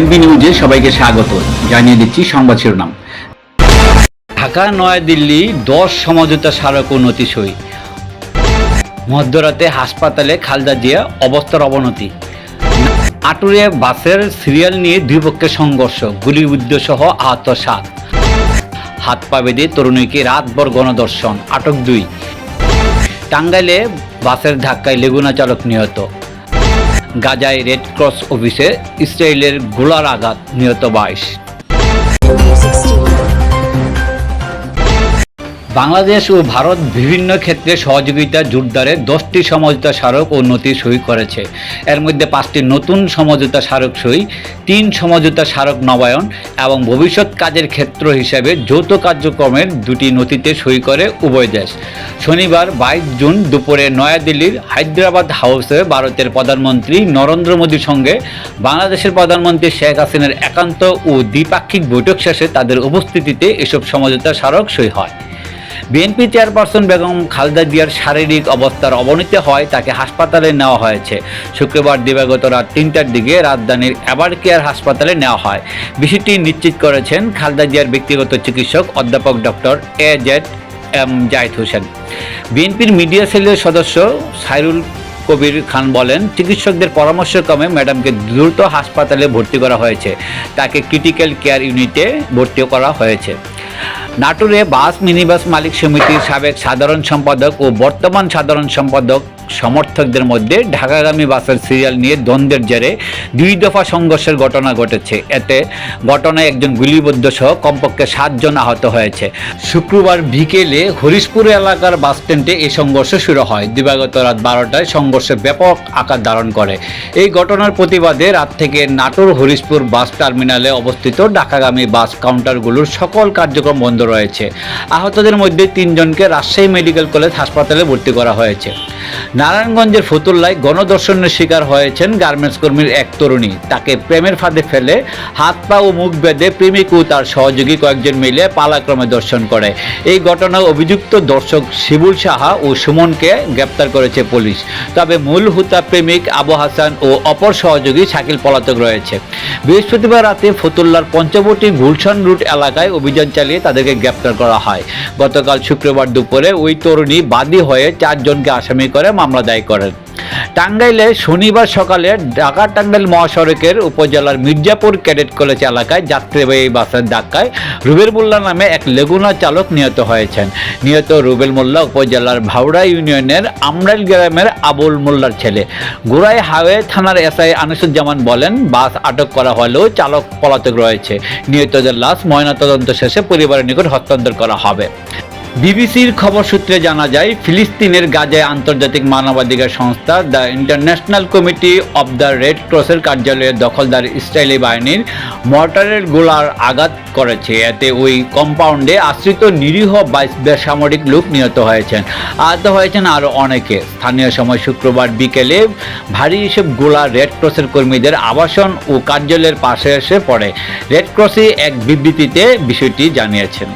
বিবি নিউজে সবাইকে স্বাগত। জানিয়ে দিচ্ছি সংবাদ শিরোনাম। ঢাকা নয়াদিল্লি দশ সমঝোতা স্মারক উন্নতি সই। মধ্যরাতে হাসপাতালে খালদা জিয়া অবস্থার অবনতি। আটুরে বাসের সিরিয়াল নিয়ে দুই পক্ষের সংঘর্ষ গুলিবিদ্ধ সহ আহত সাত। হাত পা বেঁধে তরুণীকে রাতভর গণদর্শন আটক দুই। টাঙ্গাইলে বাসের ধাক্কায় লেগুনা চালক নিহত। গাজায় রেড ক্রস অফিসে ইসরায়েলের গোলার আঘাত নিহত বাইশ। বাংলাদেশ ও ভারত বিভিন্ন ক্ষেত্রে সহযোগিতা জোরদারে দশটি সমঝোতা স্মারক ও নথি সই করেছে। এর মধ্যে পাঁচটি নতুন সমঝোতা স্মারক সই, তিন সমঝোতা স্মারক নবায়ন এবং ভবিষ্যৎ কাজের ক্ষেত্র হিসাবে যৌথ কার্যক্রমের দুটি নথিতে সই করে উভয় দেশ। শনিবার বাইশ জুন দুপুরে নয়াদিল্লির হায়দ্রাবাদ হাউসে ভারতের প্রধানমন্ত্রী নরেন্দ্র মোদীর সঙ্গে বাংলাদেশের প্রধানমন্ত্রী শেখ হাসিনার একান্ত ও দ্বিপাক্ষিক বৈঠক শেষে তাদের উপস্থিতিতে এসব সমঝোতা স্মারক সই হয়। বিএনপি চেয়ারপারসন বেগম খালেদা জিয়ার শারীরিক অবস্থার অবনতি হয়, তাকে হাসপাতালে নেওয়া হয়েছে। শুক্রবার দিবাগত রাত তিনটার দিকে রাজধানীর এবার কেয়ার হাসপাতালে নেওয়া হয়। বিষয়টি নিশ্চিত করেছেন খালেদা জিয়ার ব্যক্তিগত চিকিৎসক অধ্যাপক doctor A Z M Zahid Hossain. বিএনপির মিডিয়া সেলের সদস্য সাইরুল কবির খান বলেন, চিকিৎসকদের পরামর্শক্রমে ম্যাডামকে দ্রুত হাসপাতালে ভর্তি করা হয়েছে। তাকে ক্রিটিক্যাল কেয়ার ইউনিটে ভর্তি করা হয়েছে। নাটোরে বাস মিনিবাস মালিক সমিতির সাবেক সাধারণ সম্পাদক ও বর্তমান সাধারণ সম্পাদক সমর্থকদের মধ্যে ঢাকাগামী বাসের সিরিয়াল নিয়ে দ্বন্দ্বের জেরে দুই দফা সংঘর্ষের ঘটনা ঘটেছে। এতে ঘটনায় একজন গুলিবদ্ধ সহ কমপক্ষে সাতজন আহত হয়েছে। শুক্রবার বিকেলে হরিশপুর এলাকার বাস স্ট্যান্ডে এই সংঘর্ষ শুরু হয়। দিবাগত রাত বারোটায় সংঘর্ষে ব্যাপক আকার ধারণ করে। এই ঘটনার প্রতিবাদে রাত থেকে নাটোর হরিশপুর বাস টার্মিনালে অবস্থিত ঢাকাগামী বাস কাউন্টারগুলোর সকল কার্যক্রম বন্ধ রয়েছে। আহতদের মধ্যে তিনজনকে রাজশাহী মেডিকেল কলেজ হাসপাতালে ভর্তি করা হয়েছে। নারায়ণগঞ্জের ফতুল্লায় গণদর্শনের শিকার হয়েছেন গার্মেন্টস কর্মীর এক তরুণী। তাকে প্রেমের ফাঁদে ফেলে হাত পা ও মুখ বেঁধে প্রেমিক ও তার সহযোগী কয়েকজন মিলে পালাক্রমে দর্শন করে। এই ঘটনায় অভিযুক্ত দর্শক শিবুল সাহা ও সুমনকে গ্রেপ্তার করেছে পুলিশ। তবে মূল হুতা প্রেমিক আবু হাসান ও অপর সহযোগী শাকিল পলাতক রয়েছে। বৃহস্পতিবার রাতে ফতুল্লার পঞ্চবটি গুলশান রুট এলাকায় অভিযান চালিয়ে তাদেরকে গ্রেপ্তার করা হয়। গতকাল শুক্রবার দুপুরে ওই তরুণী বাদী হয়ে চারজনকে আসামি করে মামলা দায়ের করেন। টাঙ্গাইলে শনিবার সকালে ঢাকা টাঙ্গাইল মহাসড়কের উপজেলার মির্জাপুর ক্যাডেট কলেজ এলাকায় যাত্রীবাহী বাসের ধাক্কায় রুবেল মোল্লা নামে এক লেগুনা চালক নিহত হয়েছেন। নিহত রুবেল মোল্লা উপজেলার ভাওড়া ইউনিয়নের আমরাইল গ্রামের আবুল মোল্লার ছেলে। গোড়াই হাওয়ে থানার এসআই আনিসুজ্জামান বলেন, বাস আটক করা হলেও চালক পলাতক রয়েছে। নিহতদের লাশ ময়নাতদন্ত শেষে পরিবারের নিকট হস্তান্তর করা হবে। বিবিসির খবর সূত্রে জানা যায়, ফিলিস্তিনের গাজায় আন্তর্জাতিক মানবাধিকার সংস্থা the international committee of the red ক্রসের কার্যালয়ের দখলদার ইসরায়েলি বাহিনীর মর্টারের গোলার আঘাত করেছে। এতে ওই কম্পাউন্ডে আশ্রিত নিরীহ বাইশ বেসামরিক লোক নিহত হয়েছেন। আহত হয়েছেন আরও অনেকে। স্থানীয় সময় শুক্রবার বিকেলে ভারী হিসেব গোলা রেড ক্রসের কর্মীদের আবাসন ও কার্যালয়ের পাশে এসে পড়ে। রেড ক্রসে এক বিবৃতিতে বিষয়টি জানিয়েছেন।